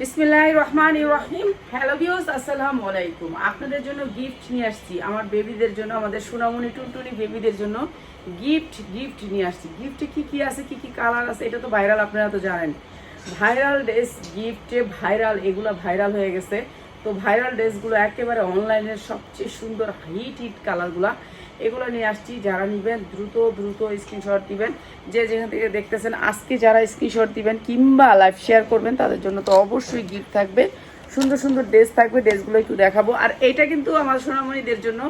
বিসমিল্লাহ রহমান রহিম। Hello views আসসালামু আলাইকুম আপনাদের জন্য গিফট নিয়ে আসছি। আমার বেবিদের জন্য, আমাদের সোনামণি, টুনটুনি বেবিদের জন্য গিফট গিফট নিয়ে আসছি। গিফটে কি কি আছে, কি কি কালার আছে, এটা তো ভাইরাল আপনারা তো জানেন। ভাইরাল ড্রেস গিফটে ভাইরাল এগুলো ভাইরাল হয়ে গেছে। তো ভাইরাল ড্রেসগুলো একেবারে অনলাইনের সবচেয়ে সুন্দর হিট হিট কালারগুলো এগুলো নিয়ে আসছি, যারা নেবেন দ্রুত দ্রুত স্ক্রিনশট দিবেন। যে যেখান থেকে দেখতেছেন আজকে যারা স্ক্রিনশট দিবেন কিংবা লাইভ শেয়ার করবেন, তাদের জন্য তো অবশ্যই গিফট থাকবে। সুন্দর সুন্দর ড্রেস থাকবে ড্রেসগুলো একটু দেখাবো। আর এইটা কিন্তু আমার সোনামণিদের জন্য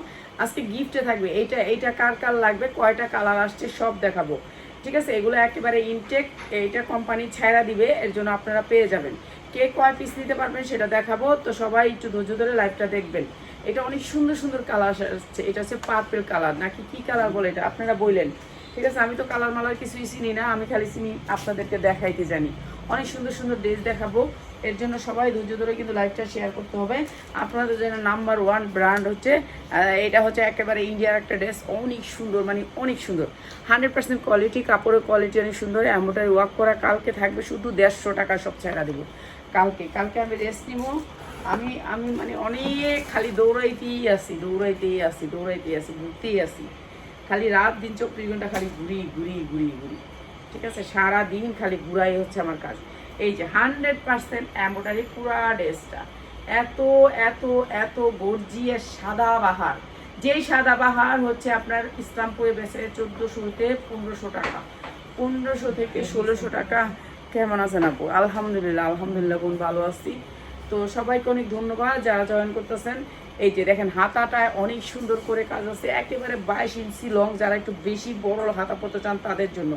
আজকে গিফটে থাকবে। এইটা এইটা কার কার লাগবে, কয়টা কালার আসছে সব দেখাবো। ঠিক আছে? এগুলো একেবারে ইনটেক এইটা কোম্পানি ছায়রা দিবে, এর জন্য আপনারা পেয়ে যাবেন। কে কয় পিস নিতে পারবেন সেটা দেখাবো। তো সবাই একটু ধৈর্য ধরে লাইভটা দেখবেন। এটা অনেক সুন্দর সুন্দর কালার আসছে এটা হচ্ছে পার্পেল কালার নাকি কি কালার বলে এটা? আপনারা বললেন। ঠিক আছে, আমি তো কালার মালার কিছুই চিনি না, আমি খালি চিনি আপনাদেরকে দেখাইতে জানি। অনেক সুন্দর সুন্দর ড্রেস দেখাবো। এর জন্য সবাই ধৈর্য ধরে কিন্তু লাইভটা শেয়ার করতে হবে। আপনাদের জন্য নাম্বার ওয়ান ব্র্যান্ড হচ্ছে এটা হচ্ছে একেবারে ইন্ডিয়ার একটা ড্রেস অনেক সুন্দর মানে অনেক সুন্দর। হান্ড্রেড পার্সেন্ট কোয়ালিটি কাপড়ের কোয়ালিটি অনেক সুন্দর, এমনটাই ওয়ার্ক করা কালকে থাকবে শুধু দেড়শো টাকা সব ছেড়া দেবো। কালকে কালকে আমি রেস্ট নিবো। আমি আমি মানে অনেক খালি দৌড়াইতেই আসি দৌড়াইতেই আসি দৌড়াইতেই আসি ঘুরতেই আসি খালি রাত দিন চব্বিশ ঘণ্টা খালি ঘুরি ঘুরি ঘুরি ঘুরি। ঠিক আছে? সারা দিন খালি ঘুরাই হচ্ছে আমার কাজ। এই যে হান্ড্রেড পার্সেন্ট এম্বোটারি পুরা ড্রেসটা। এত এত এত গর্জিয়ে সাদা বাহার। যেই সাদা বাহার হচ্ছে আপনার ইসলামপুরে বেছে চোদ্দোশো হতে পনেরোশো টাকা। পনেরোশো থেকে ষোলোশো টাকা। কেমন আছেন আপু? আলহামদুলিল্লাহ আলহামদুলিল্লাহ কোন ভালো আছি। তো সবাইকে অনেক ধন্যবাদ যারা জয়েন করতেছেন। এই যে দেখেন, হাতাটায় অনেক সুন্দর করে কাজ আছে। একেবারে বাইশ ইঞ্চি লং যারা একটু বেশি বড় হাতা পরতে চান তাদের জন্য।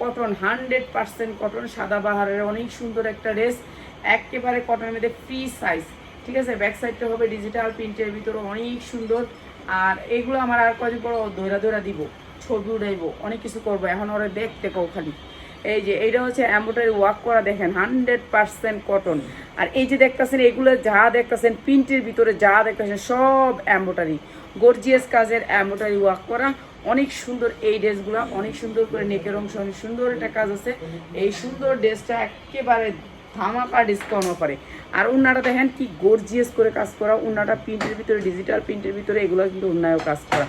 কটন হান্ড্রেড পার্সেন্ট কটন সাদা বাহারের অনেক সুন্দর একটা ড্রেস একেবারে কটনের মধ্যে ফ্রি সাইজ ঠিক আছে? ব্যাক সাইডটা হবে ডিজিটাল প্রিন্টের ভিতরে অনেক সুন্দর। আর এগুলো আমার আর কদিন পর দৈরা দৈরা দিব, ছবি উঠাইবো অনেক কিছু করব। এখন ওরা দেখতে কও খালি। এই যে, এইটা হচ্ছে এম্বোটারি ওয়ার্ক করা দেখেন, হান্ড্রেড পার্সেন্ট কটন। আর এই যে দেখতেছেন, এগুলো যা দেখতেছেন, প্রিন্টের ভিতরে যা দেখতেছেন, সব এম্বোটারি গর্জিয়াস কাজের এম্বোটারি ওয়ার্ক করা। অনেক সুন্দর এই ড্রেসগুলো, অনেক সুন্দর করে নেকের অংশ, অনেক সুন্দর একটা কাজ আছে। এই সুন্দর ড্রেসটা একেবারে ধামাকা ডিসকাউন্ট করে আর উন্নাটা দেখেন, কি গর্জিয়াস করে কাজ করা। উন্নাটা প্রিন্টের ভিতরে ডিজিটাল প্রিন্টের ভিতরে, এগুলো কিন্তু উন্নায়ও কাজ করা।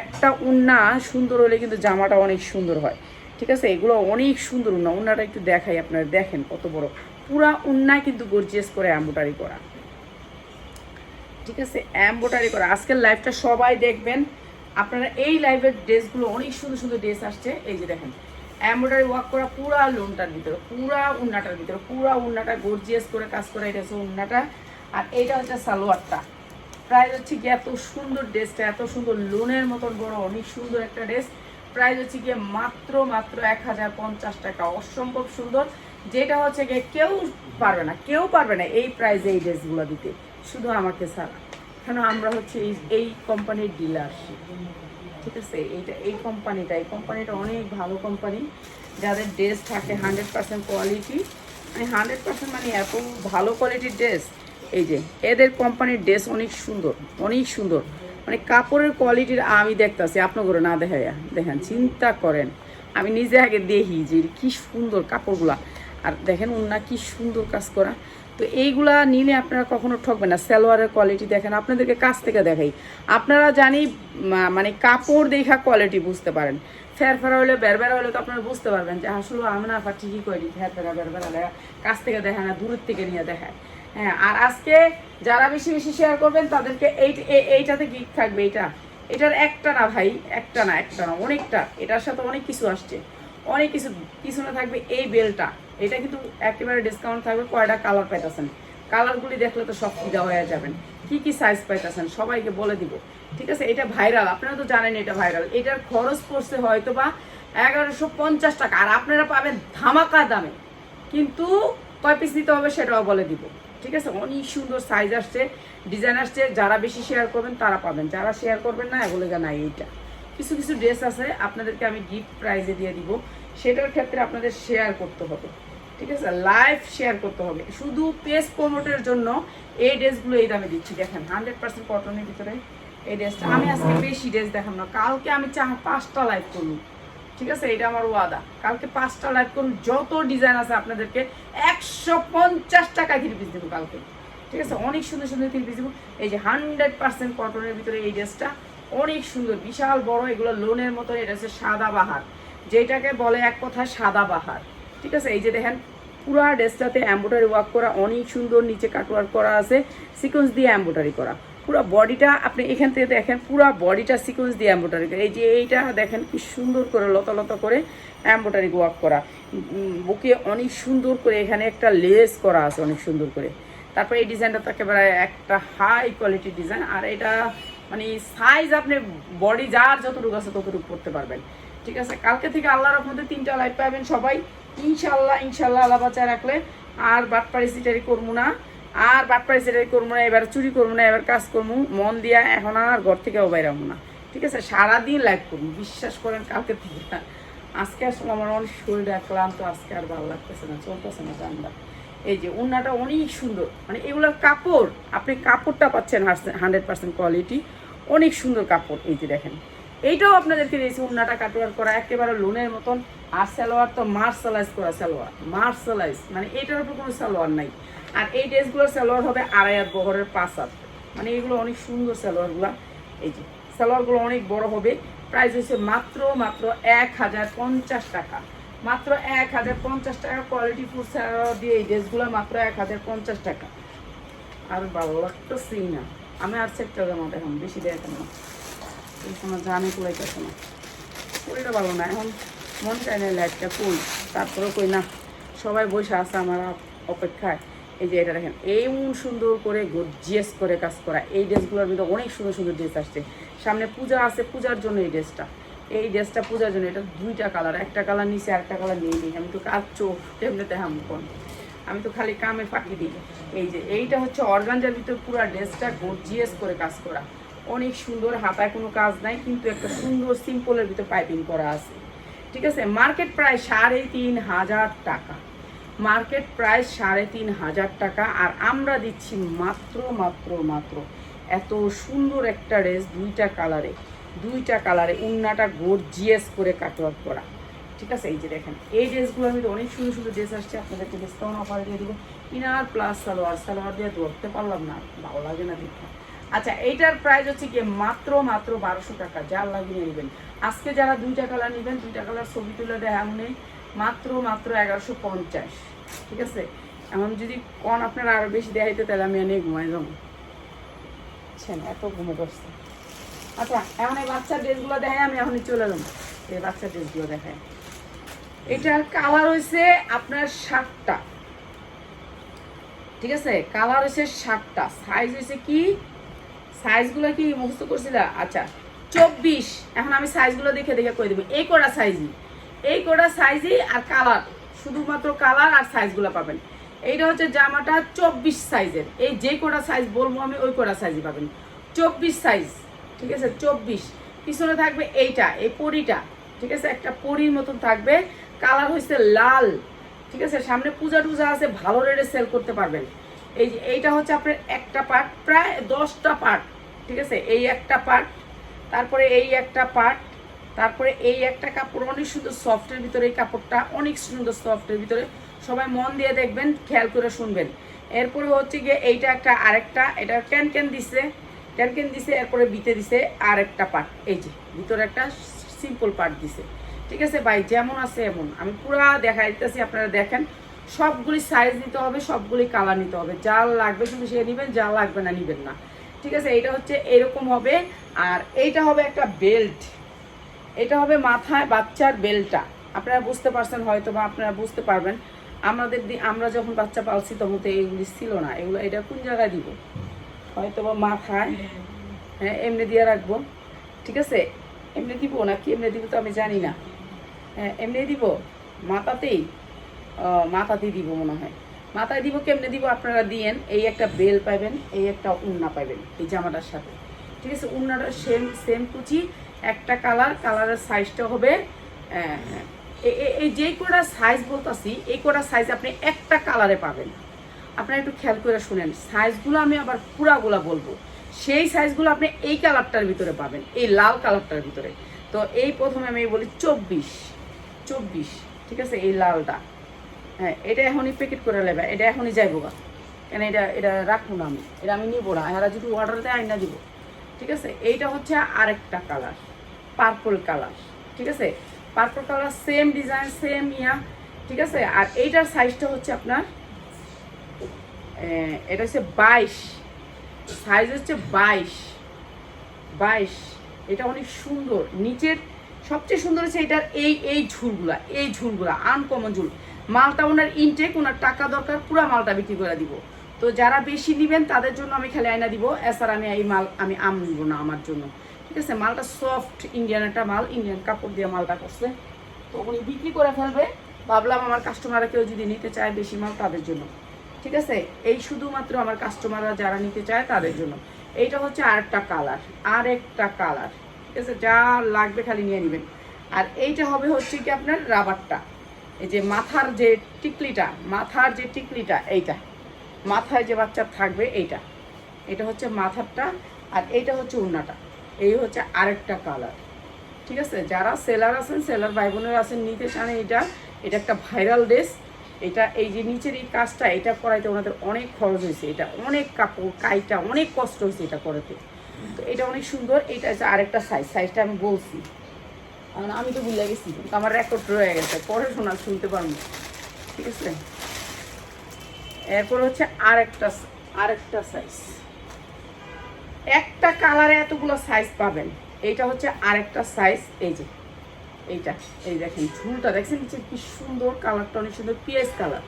একটা উন্না সুন্দর হলে কিন্তু জামাটা অনেক সুন্দর হয়। ঠিক আছে? এগুলো অনেক সুন্দর উন্না উন্নাটা একটু দেখাই আপনারা দেখেন কত বড়। পুরা উন্নায় কিন্তু গর্জিয়াস করে অ্যাম্বোটারি করা। ঠিক আছে? অ্যাম্বোটারি করা। আজকের লাইভটা সবাই দেখবেন। আপনারা এই লাইভের ড্রেসগুলো অনেক সুন্দর সুন্দর ড্রেস আসছে। এই যে দেখেন এমব্রয়ডারি ওয়ার্ক করা পুরা লোনটার ভিতরে, পুরা উন্নাটার ভিতরে, পুরা উন্নাটা গর্জিয়াস করে কাজ করা এটা হচ্ছে উন্নাটা। আর এইটা হচ্ছে সালোয়ারটা। প্রায় হচ্ছে কি এত সুন্দর ড্রেসটা এত সুন্দর লোনের মতন বড়, অনেক সুন্দর একটা ড্রেস প্রাইস হচ্ছে গিয়ে মাত্র মাত্র এক হাজার পঞ্চাশ টাকা। অসম্ভব সুন্দর। যেটা হচ্ছে গিয়ে কেউ পারবে না, কেউ পারবে না এই প্রাইজে এই ড্রেসগুলো দিতে। শুধু আমাকে ছাড়া। কেন আমরা হচ্ছে এই কোম্পানির ডিলারশিপ ঠিক আছে? এইটা, এই কোম্পানিটা এই কোম্পানিটা অনেক ভালো কোম্পানি যাদের ড্রেস থাকে হান্ড্রেড পার্সেন্ট কোয়ালিটি মানে হান্ড্রেড পার্সেন্ট মানে এত ভালো কোয়ালিটির ড্রেস এই যে, এদের কোম্পানির ড্রেস অনেক সুন্দর অনেক সুন্দর। মানে কাপড়ের কোয়ালিটির আমি দেখতেছি আপনার না দেখাইয়া। দেখেন, চিন্তা করেন। আমি নিজে আগে দেখি যে কি সুন্দর কাপড়গুলা। আর দেখেন, উন্না কি সুন্দর কাজ করা। তো এইগুলা নিলে আপনারা কখনো ঠকবেন না। সালোয়ারের কোয়ালিটি দেখেন, আপনাদেরকে কাছ থেকে দেখাই। আপনারা জানি মানে কাপড় দেখা কোয়ালিটি বুঝতে পারেন। ফের ফেরা হলে বেরবেরা হলে তো আপনারা বুঝতে পারবেন যে আসলে আমি না আবার ঠিকই করি। ফের ফেরা বেরবেরা দেখা কাছ থেকে দেখা না, দূরের থেকে নিয়ে দেখায়। হ্যাঁ আর আজকে যারা বেশি বেশি শেয়ার করবেন, তাদেরকে এই এই- এইটাতে গিফট থাকবে, এইটা। এটার একটা না ভাই, একটা না একটা না, অনেকটা। এটার সাথে অনেক কিছু আসছে। অনেক কিছু পিছনে থাকবে এই বেলটা। এটা কিন্তু একেবারে ডিসকাউন্ট থাকবে, কয়টা কালার পাইতেছেন? কালারগুলি দেখলে তো সব ফিদা হয়ে যাবেন। কি কি সাইজ পাইতেছেন, সবাইকে বলে দিব। ঠিক আছে? এটা ভাইরাল আপনারা তো জানেন এটা ভাইরাল এটার খরচ পড়ছে হয়তো বা এগারোশো পঞ্চাশ টাকা। আর আপনারা পাবেন ধামাকা দামে। কিন্তু কয় পিস নিতে হবে সেটাও বলে দিব। ঠিক আছে? অনেক সুন্দর সাইজ আসছে ডিজাইন আসছে, যারা বেশি শেয়ার করবেন তারা পাবেন। যারা শেয়ার করবেন না, এগুলো নাই এইটা। কিছু কিছু ড্রেস আছে, আপনাদেরকে আমি গিফট প্রাইজে দিয়ে দিব। সেটার ক্ষেত্রে আপনাদের শেয়ার করতে হবে। ঠিক আছে? লাইভ শেয়ার করতে হবে। শুধু পেজ প্রমোটের জন্য এই ড্রেসগুলো এই দামে দিচ্ছি। দেখেন হান্ড্রেড পার্সেন্ট কটনের ভিতরে এই ড্রেসটা আমি আজকে বেশি ড্রেস দেখাম না। কালকে আমি চা পাঁচটা লাইভ করব। ঠিক আছে, এটা আমার ওয়াদা। কালকে পাঁচটা লাইভ করুন যত ডিজাইন আছে আপনাদেরকে একশো পঞ্চাশ টাকা থ্রি পিস দেবো কালকে। ঠিক আছে, অনেক সুন্দর সুন্দর থ্রি পিস দেবো। এই যে হান্ড্রেড পার্সেন্ট কটনের ভিতরে এই ড্রেসটা অনেক সুন্দর, বিশাল বড়, এগুলো লোনের মতো এটা হচ্ছে সাদা বাহার। যেটাকে বলে এক কথায় সাদা বাহার। ঠিক আছে, এই যে দেখেন, পুরা ড্রেসটাতে এম্ব্রয়ডারি ওয়ার্ক করা, অনেক সুন্দর, নিচে কাটওয়ার্ক করা আছে সিকোয়েন্স দিয়ে এম্ব্রয়ডারি করা। পুরো বডিটা আপনি এখান থেকে দেখেন, পুরো বডিটা সিকোয়েন্স দিয়ে এম্ব্রয়ডারি করা। এই যে এইটা দেখেন কি সুন্দর করে লতা লতা করে এম্ব্রয়ডারি ওয়ার্ক করা। বুকে অনেক সুন্দর করে এখানে একটা লেস করা আছে অনেক সুন্দর করে। তারপর এই ডিজাইনটা তো একেবারে একটা হাই কোয়ালিটির ডিজাইন আর এটা মানে সাইজ আপনি বডি যার যতটুকু আছে ততটুকু করতে পারবেন। ঠিক আছে? কালকে থেকে আল্লাহর রহমতে তিনটা লাইভ পাবেন সবাই। ইনশাল্লাহ ইনশাল্লাহ আল্লাহ বাচ্চা রাখলে। আর বাটপাড়ি সিটারি করব না। আর বাটপাড়ি সিটারি করব না, এবার চুরি করব না, এবার কাজ করব, মন দিয়া এখন আর ঘর থেকেও বাইরাবো না। ঠিক আছে? সারাদিন লাইভ করব, বিশ্বাস করেন কালকে থেকে। আজকে আসলে আমার অনেক শরীর ক্লান্ত, আজকে আর ভালো লাগতেছে না, চলতেছে না জানলা এই যে উন্নাটা অনেক সুন্দর মানে এগুলোর কাপড়, আপনি কাপড়টা পাচ্ছেন হান্ড্রেড পার্সেন্ট কোয়ালিটি, অনেক সুন্দর কাপড়, এই যে দেখেন। এইটাও আপনাদেরকে দিয়েছি উন্নাটা কাটোয়ার করা, একেবারে লোনের মতন। আর সালোয়ার তো মার্শালাইজ করা সালোয়ার, মার্শালাইজ মানে এটার উপর কোনো সালোয়ার নাই। আর এই ড্রেসগুলোর সালোয়ার হবে আড়াই হাত বহরের পাঁচ হাত। মানে এগুলো অনেক সুন্দর সালোয়ারগুলো। এই যে, সালোয়ারগুলো অনেক বড় হবে। প্রাইস হচ্ছে মাত্র মাত্র এক হাজার পঞ্চাশ টাকা। মাত্র এক হাজার পঞ্চাশ টাকা কোয়ালিটি ফুড সালোয়ার দিয়ে এই ড্রেসগুলো মাত্র এক হাজার পঞ্চাশ টাকা। আর ভালো লাগতেছেই না। আমি আর সেক্টর জামা এখন বেশি দেখেন না। এই সময় জানে কুলাইতেছে না। শরীরটা ভালো না, এখন মন চায় না লাইটটা কই তারপরে কই না, সবাই বসে আছে আমার অপ- অপেক্ষায়। এই যে এটা দেখেন, এই সুন্দর করে গর্জিয়াস করে কাজ করা এই ড্রেসগুলোর মধ্যে অনেক সুন্দর সুন্দর ড্রেস আসছে। সামনে পূজা আছে, পূজার জন্য এই ড্রেসটা। এই ড্রেসটা পূজার জন্য, এটা দুইটা কালার একটা কালার নিচে একটা কালার নিয়ে নিই আমি তো কাজ চোখ এমনিতে হাম কোন। আমি তো খালি কামে ফাঁকি দিই। এই যে, এইটা হচ্ছে অর্গানজার ভিতর পুরো ড্রেসটা গর্জিয়াস করে কাজ করা। অনেক সুন্দর, হাতায় কোনো কাজ নাই, কিন্তু একটা সুন্দর সিম্পলের ভিতর পাইপিং করা আছে। ঠিক আছে? মার্কেট প্রায় সাড়ে তিন হাজার টাকা। মার্কেট প্রাইস সাড়ে তিন হাজার টাকা, আর আমরা দিচ্ছি মাত্র মাত্র মাত্র এত সুন্দর একটা ড্রেস দুইটা কালারে দুইটা কালারে, উন্নাটা গর্জিয়াস করে কাটওয়ার্ক করা। ঠিক আছে? এই যে দেখেন, এই ড্রেসগুলো আমি অনেক সুন্দর সুন্দর ড্রেস আসছে, আপনাদেরকে ডিসকাউন্ট অফার দিয়ে দিব। ইনার প্লাস সালোয়ার সালোয়ার দিয়ে ধরতে পারলাম না, ভালো লাগে না দেখে আচ্ছা এইটার প্রাইস হচ্ছে কি মাত্র মাত্র বারোশো টাকা, যার লাগিয়ে নেবেন। আজকে যারা দুইটা কালার নেবেন, দুইটা কালার ছবি তুলে দেয় এমনি মাত্র মাত্র এগারোশো পঞ্চাশ। ঠিক আছে? এমন যদি কন আপনারা আরও বেশি দেখাইতে তাহলে আমি এনে ঘুমাই যাব। এত ঘুমে বসছে আচ্ছা এখন এই বাচ্চার ড্রেসগুলো দেখাই, আমি এখনই চলে যাব। এই বাচ্চার ড্রেসগুলো দেখাই। এটার কালার হয়েছে আপনার সাতটা। ঠিক আছে? কালার হয়েছে সাতটা। সাইজ হয়েছে কি? সাইজগুলো কি মুখস্থ করছিল? আচ্ছা চব্বিশ। এখন আমি সাইজগুলো দেখে দেখে করে দেবো? এই কটা সাইজই এই কটা সাইজই আর কালার শুধুমাত্র কালার আর সাইজগুলো পাবেন। এইটা হচ্ছে জামাটা চব্বিশ সাইজের এই যে কটা সাইজ বলব আমি, ওই কটা সাইজই পাবেন। চব্বিশ সাইজ ঠিক আছে? চব্বিশ। পিছনে থাকবে এইটা, এই পরিটা, ঠিক আছে? একটা পরির মতন থাকবে। কালার হয়েছে লাল, ঠিক আছে? সামনে পূজা টুজা আছে, ভালো রেটে সেল করতে পারবেন। এই যে এইটা হচ্ছে আপনার একটা পার্ট প্রায় দশটা পার্ট ঠিক আছে? এই একটা পার্ট তারপরে এই একটা পার্ট তারপরে এই একটা কাপড় অনেক সুন্দর সফটের ভিতরে এই কাপড়টা, অনেক সুন্দর সফটের ভিতরে। সবাই মন দিয়ে দেখবেন, খেয়াল করে শুনবেন। এরপরে হচ্ছে গিয়ে এইটা একটা আরেকটা, এটা ক্যান ক্যান দিছে, ক্যান ক্যান দিছে, এরপরে বিতে দিছে আরেকটা পার্ট এই যে, ভিতরে একটা সিম্পল পার্ট দিছে। ঠিক আছে ভাই, যেমন আছে এমন। আমি পুরা দেখা দিতেছি আপনারা দেখেন। সবগুলি সাইজ নিতে হবে, সবগুলি কালার নিতে হবে। যা লাগবে শুধু সে নেবেন, যা লাগবে না নেবেন না। ঠিক আছে, এইটা হচ্ছে এরকম হবে। আর এইটা হবে একটা বেল্ট এটা হবে মাথায় বাচ্চার বেলটা। আপনারা বুঝতে পারছেন হয়তো বা আপনারা বুঝতে পারবেন। আমাদের আমরা যখন বাচ্চা পালছি তখন তো এইগুলি ছিল না। এগুলো এটা কোন জায়গায় দিব? হয়তো বা মাথায়। হ্যাঁ এমনি দিয়ে রাখব। ঠিক আছে? এমনি দিব না কি এমনি দিব তো আমি জানি না। হ্যাঁ এমনি দিব? মাথাতেই? মাথাতেই দিব মনে হয়। মাথায় দিব কেমনে দিব আপনারা দিয়েন। এই একটা বেল পাবেন এই একটা উন্না পাবেন এই জামাটার সাথে। ঠিক আছে? উন্নাটা সেম সেম কুচি। একটা কালার কালারের সাইজটা হবে এই যে কটা সাইজ বলতেছি, এই কটা সাইজ আপনি একটা কালারে পাবেন। আপনারা একটু খেয়াল করে শুনেন সাইজগুলো আমি আবার পুরাগুলা বলব। সেই সাইজগুলো আপনি এই কালারটার ভিতরে পাবেন, এই লাল কালারটার ভিতরে। তো এই প্রথমে আমি বলি চব্বিশ চব্বিশ, ঠিক আছে, এই লালটা। হ্যাঁ এটা এখনই প্যাকেট করে নেবে এটা এখনই যাইবো গা। কেন এটা এটা রাখব না আমি, এটা আমি নিবো না এরা যদি অর্ডার দেয় আইনা দিব। ঠিক আছে, এইটা হচ্ছে আরেকটা কালার পার্পল কালার ঠিক আছে? Purple colour same design same yeah ঠিক আছে? আর এইটার সাইজটা হচ্ছে আপনার এটা হচ্ছে বাইশ সাইজ হচ্ছে বাইশ বাইশ, এটা অনেক সুন্দর। নিচের সবচেয়ে সুন্দর হচ্ছে এটার এই এই ঝুলগুলা এই ঝুলগুলা আনকমন ঝুল। মালটা ওনার ইনটেক ওনার টাকা দরকার, পুরো মালটা বিক্রি করে দিব। তো যারা বেশি নেবেন, তাদের জন্য আমি খালি আয়না দিব, এছাড়া আমি এই মাল, আমি আম নিব না আমার জন্য। ঠিক আছে, মালটা সফট ইন্ডিয়ান একটা মাল ইন্ডিয়ান কাপড় দিয়ে মালটা করছে। তো উনি বিক্রি করে ফেলবে। ভাবলাম আমার কাস্টমাররা কেউ যদি নিতে চায় বেশি মাল তাদের জন্য। ঠিক আছে, এই শুধুমাত্র আমার কাস্টমাররা যারা নিতে চায় তাদের জন্য। এইটা হচ্ছে আরেকটা কালার আরেকটা কালার ঠিক আছে, যা লাগবে খালি নিয়ে নেবেন। আর এইটা হবে হচ্ছে কি আপনার রাবারটা। এই যে মাথার যে টিকলিটা, মাথার যে টিকলিটা, এইটা। মাথায় যে বাচ্চার থাকবে এইটা। এটা হচ্ছে মাথারটা আর এইটা হচ্ছে উন্নাটা এই হচ্ছে আরেকটা কালার ঠিক আছে? যারা সেলার আছেন সেলার ভাই বোনেরা আছেন, নিতে চান এটা এটা একটা ভাইরাল ড্রেস এটা এই যে নিচের এই কাজটা, এটা করাইতে ওনাদের অনেক খরচ হয়েছে এটা অনেক কাপড়, কাইটা অনেক কষ্ট হয়েছে এটা করাতে। তো এটা অনেক সুন্দর, এটা হচ্ছে আরেকটা সাইজ সাইজটা আমি বলছি। কারণ আমি তো ভুলে গেছি, কিন্তু আমার রেকর্ড রয়ে গেছে, পরে শোনা শুনতে পারব। ঠিক আছে? এরপর হচ্ছে আরেকটা আরেকটা সাইজ একটা কালারে এতগুলো সাইজ পাবেন। এইটা হচ্ছে আরেকটা সাইজ এই যে, এইটা, এই দেখেন ঝুলটা দেখছেন নিচে কি সুন্দর কালারটা অনেক সুন্দর পিএস কালার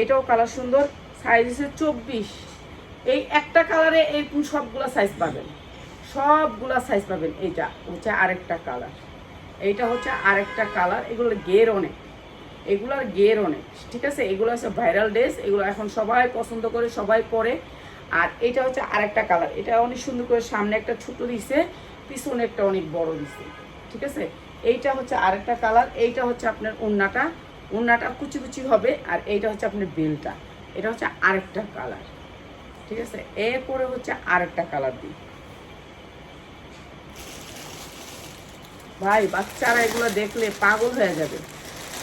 এটাও কালার সুন্দর সাইজ হচ্ছে চব্বিশ। এই একটা কালারে এরকম সবগুলো সাইজ পাবেন। সবগুলা সাইজ পাবেন, এইটা হচ্ছে আরেকটা কালার এইটা হচ্ছে আরেকটা কালার এগুলো গের অনেক। এগুলোর গের অনেক, ঠিক আছে? এগুলো হচ্ছে ভাইরাল ড্রেস এগুলো এখন সবাই পছন্দ করে, সবাই পরে। আর এটা হচ্ছে আরেকটা কালার এটা অনেক সুন্দর করে সামনে একটা ছোট দিছে পিছনে একটা অনেক বড় দিছে, ঠিক আছে? এইটা হচ্ছে আরেকটা কালার এইটা হচ্ছে আপনার উন্নাটা উন্নাটা কুচি কুচি হবে আর এইটা হচ্ছে আপনার বেলটা। এটা হচ্ছে আরেকটা কালার ঠিক আছে? এরপরে হচ্ছে আরেকটা কালার দিই। ভাই, বাচ্চারা এগুলো দেখলে পাগল হয়ে যাবে।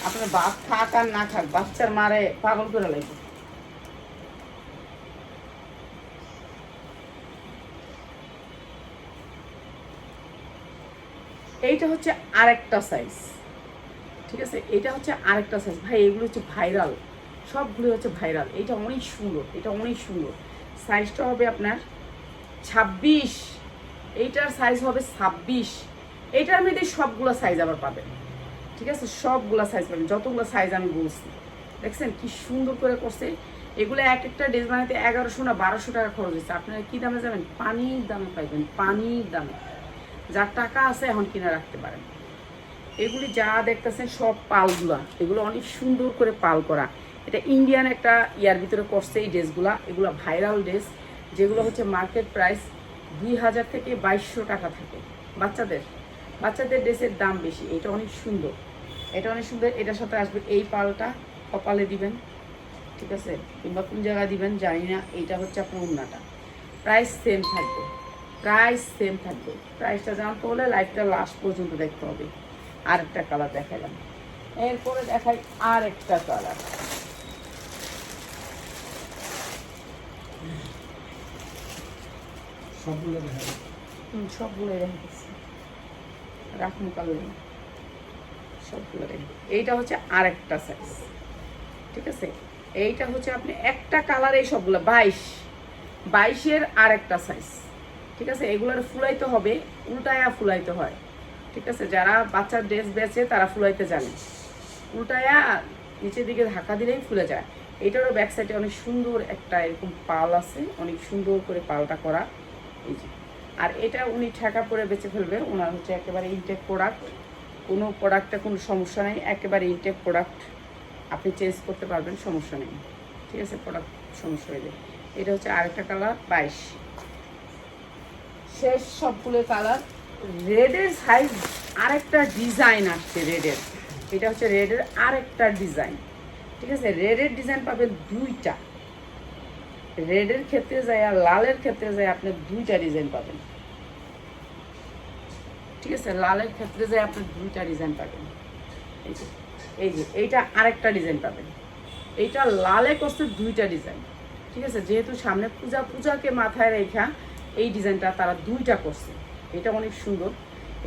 আপনার বাপ থাক আর না থাক, বাচ্চার মারে পাগল করে লাগবে। এইটা হচ্ছে আরেকটা সাইজ ঠিক আছে? এটা হচ্ছে আরেকটা সাইজ ভাই, এগুলো হচ্ছে ভাইরাল সবগুলো হচ্ছে ভাইরাল এটা অনেক সুন্দর। এটা অনেক সুন্দর। সাইজটা হবে আপনার ছাব্বিশ। এইটার সাইজ হবে ছাব্বিশ। এইটার মধ্যে সবগুলো সাইজ আবার পাবেন। ঠিক আছে? সবগুলো সাইজ পাবেন। যতগুলো সাইজ আমি বলছি। দেখছেন? কি সুন্দর করে করছে। এগুলো এক একটা ড্রেস বানাতে এগারোশো না বারোশো টাকা খরচ হয়েছে। আপনারা কী দামে যাবেন? পানির দামে পাইবেন। পানির দামে। যার টাকা আছে এখন কিনে রাখতে পারেন। এগুলি যা দেখতেছেন সব পালগুলা, এগুলো অনেক সুন্দর করে পাল করা। এটা ইন্ডিয়ান একটা ইয়ার ভিতরে করছে এই ড্রেসগুলা, এগুলো ভাইরাল ড্রেস, যেগুলো হচ্ছে মার্কেট প্রাইস দুই হাজার থেকে বাইশশো টাকা থাকে। বাচ্চাদের বাচ্চাদের ড্রেসের দাম বেশি, এটা অনেক সুন্দর। এটা অনেক সুন্দর, এটার সাথে আসবে এই পালটা, কপালে দিবেন, ঠিক আছে? কিংবা কোন জায়গায় দিবেন, জানি না, এইটা হচ্ছে আপনার উন্নাটা প্রাইস সেম থাকবে। প্রাইস সেম থাকবে। প্রাইসটা জানতে হলে লাইফটা লাস্ট পর্যন্ত দেখতে হবে। আরেকটা কালার দেখালাম। এরপরে দেখাই আরেকটা কালার সবগুলো দেখা সবগুলো রেখেছি রাখুন কালার সবগুলো রেখে এইটা হচ্ছে আরেকটা সাইজ ঠিক আছে? এইটা হচ্ছে আপনি একটা কালার সবগুলো বাইশ। বাইশের আরেকটা সাইজ ঠিক আছে? এগুলোর ফুলাইতে হবে, উল্টায়া ফুলাইতে হয়। ঠিক আছে? যারা বাচ্চার ড্রেস বেচে তারা ফুলাইতে জানে। উল্টায়া নিচের দিকে ধাক্কা দিলেই ফুলে যায়। এটারও ব্যাক সাইডে অনেক সুন্দর একটা এরকম পাল আছে। অনেক সুন্দর করে পালটা করা। এই যে। আর এটা উনি ঠেকা পরে বেঁচে ফেলবে ওনার হচ্ছে একেবারে ইনটেক প্রোডাক্ট কোনো প্রোডাক্টে কোনো সমস্যা নেই। একেবারে ইনটেক প্রোডাক্ট আপনি চেঞ্জ করতে পারবেন, সমস্যা নেই। ঠিক আছে? প্রোডাক্ট সমস্যা হয়ে যায় এটা হচ্ছে আরেকটা কালার বাইশ। শেষ সবগুলো কালার। রেডের সাইজ আরেকটা ডিজাইন আসছে রেডের এটা হচ্ছে রেডের আরেকটা ডিজাইন ঠিক আছে? রেডের ডিজাইন পাবেন দুইটা। রেডের ক্ষেত্রে যায় আর লালের ক্ষেত্রে যায় আপনি দুইটা ডিজাইন পাবেন। ঠিক আছে? লালের ক্ষেত্রে যে আপনি দুইটা ডিজাইন পাবেন। এই যে এই যে, এইটা আরেকটা ডিজাইন পাবেন। এইটা লালে করছে দুইটা ডিজাইন ঠিক আছে? যেহেতু সামনে পূজা, পূজাকে মাথায় রেখা এই ডিজাইনটা তারা দুইটা করছে। এটা অনেক সুন্দর।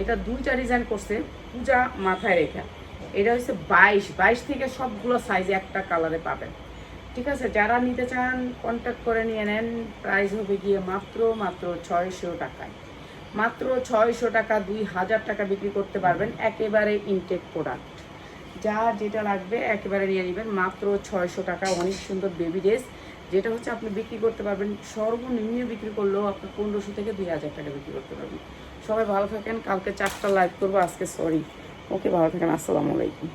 এটা দুইটা ডিজাইন করছে পূজা মাথায় রেখা। এটা হচ্ছে বাইশ। বাইশ থেকে সবগুলো সাইজ একটা কালারে পাবেন। ঠিক আছে? যারা নিতে চান কন্ট্যাক্ট করে নিয়ে নেন। প্রাইস হবে গিয়ে মাত্র মাত্র ছয়শো টাকায়। মাত্র ছয়শো টাকা, দুই হাজার টাকা বিক্রি করতে পারবেন একেবারে ইনটেক প্রোডাক্ট যা যেটা লাগবে একেবারে নিয়ে নেবেন। মাত্র ছয়শো টাকা। অনেক সুন্দর বেবি ড্রেস যেটা হচ্ছে আপনি বিক্রি করতে পারবেন, সর্বনিম্ন বিক্রি করলেও আপনি পনেরোশো থেকে দুই হাজার টাকা বিক্রি করতে পারবেন। সবাই ভালো থাকেন, কালকে চারটা লাইভ করব, আজকে সরি ওকে, ভালো থাকেন, আসসালামু আলাইকুম।